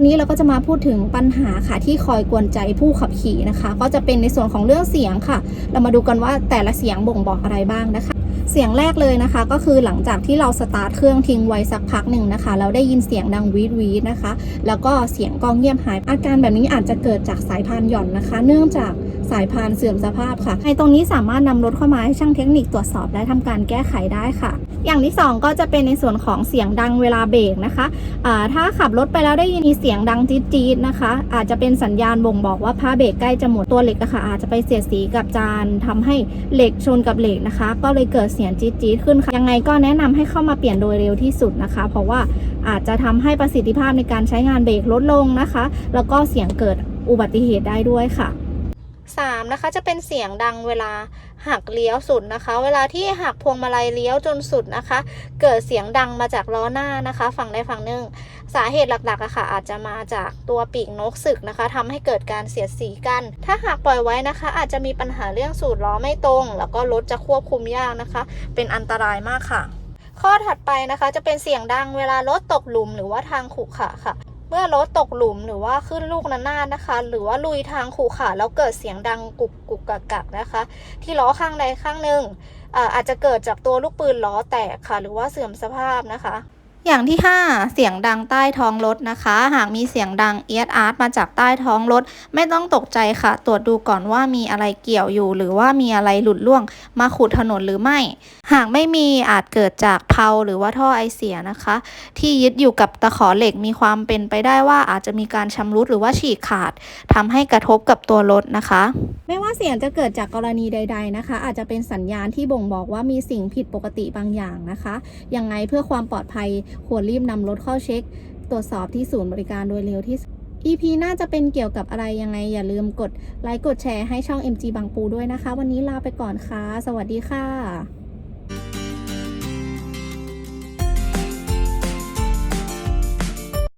วันนี้เราก็จะมาพูดถึงปัญหาค่ะที่คอยกวนใจผู้ขับขี่นะคะ ก็จะเป็นในส่วนของเรื่องเสียงค่ะ เรามาดูกันว่าแต่ละเสียงบ่งบอกอะไรบ้างนะคะ เสียงแรกเลยนะคะ ก็คือหลังจากที่เราสตาร์ทเครื่องทิ้งไว้สักพักหนึ่งนะคะ เราได้ยินเสียงดังวีดวีดนะคะ แล้วก็เสียงก้องเงียบหายอาการแบบนี้อาจจะเกิดจากสายพานหย่อนนะคะ เนื่องจาก สายพานเสื่อมสภาพค่ะในตรงนี้สามารถนำรถเข้ามาให้ช่างเทคนิคตรวจสอบและทำการแก้ไขได้ค่ะ อย่างที่สองก็จะเป็นในส่วนของเสียงดังเวลาเบรกนะคะอ่าถ้าขับรถไปแล้วได้ยินเสียงดังจี๊ดจี๊ดๆนะคะ อาจจะเป็นสัญญาณบ่งบอกว่าผ้าเบรกใกล้จะหมดตัวเหล็กอะค่ะอาจจะไปเสียดสีกับจานทำให้เหล็กชนกับเหล็กนะคะ ก็เลยเกิดเสียงจี๊ดจี๊ดๆขึ้นค่ะยังไงก็แนะนำให้เข้ามาเปลี่ยนโดยเร็วที่สุดนะคะ เพราะว่าอาจจะทำให้ประสิทธิภาพในการใช้งานเบรกลดลงนะคะ แล้วก็เสียงเกิดอุบัติเหตุได้ด้วยค่ะ 3นะคะจะเป็นเสียงดังเวลาหักเลี้ยวสุดนะคะ เวลาที่หักพวงมาลัยเลี้ยวจนสุดนะคะ เกิดเสียงดังมาจากล้อหน้านะคะ ฝั่งใดฝั่งหนึ่ง สาเหตุหลักๆอะค่ะ อาจจะมาจากตัวปีกนกสึกนะคะทำให้เกิดการเสียดสีกัน ถ้าหากปล่อยไว้นะคะ อาจจะมีปัญหาเรื่องสูตรล้อไม่ตรง แล้วก็รถจะควบคุมยากนะคะ เป็นอันตรายมากค่ะข้อถัดไปนะคะจะเป็นเสียงดังเวลารถตกหลุมหรือว่าทางขรุขระค่ะ เมื่อรถตกหลุมหรือว่าขึ้นลูกนานาดนะคะ หรือว่าลุยทางขรุขระแล้วเกิดเสียงดังกุกกุกกักกักนะคะ ที่ล้อข้างใดข้างหนึ่งอาจจะเกิดจากตัวลูกปืนล้อแตกค่ะ หรือว่าเสื่อมสภาพนะคะ อย่างที่ 5 เสียงดังใต้ท้องรถนะคะ หากมีเสียงดังเอียดอาร์ตมาจากใต้ท้องรถ ไม่ต้องตกใจค่ะ ตรวจดูก่อนว่ามีอะไรเกี่ยวอยู่ หรือว่ามีอะไรหลุดล่วง มาขูดถนนหรือไม่ หากไม่มีอาจเกิดจากเพลาหรือว่าท่อไอเสียนะคะ ที่ยึดอยู่กับตะขอเหล็กมีความเป็นไปได้ว่าอาจจะมีการชำรุดหรือว่าฉีกขาดทำให้กระทบกับตัวรถนะคะ ไม่ว่าเสียงจะเกิดจากกรณีใด ๆนะคะ อาจจะเป็นสัญญาณที่บ่งบอกว่ามีสิ่งผิดปกติบางอย่างนะคะยังไงเพื่อความปลอดภัยควรรีบนำรถเข้าเช็ค ตรวจสอบที่ศูนย์บริการโดยเร็วที่สุด EP น่าจะเป็นเกี่ยวกับอะไรยังไง อย่าลืมกดไลค์กดแชร์ให้ช่อง MG บางปูด้วยนะคะ วันนี้ลาไปก่อนค่ะ สวัสดีค่ะ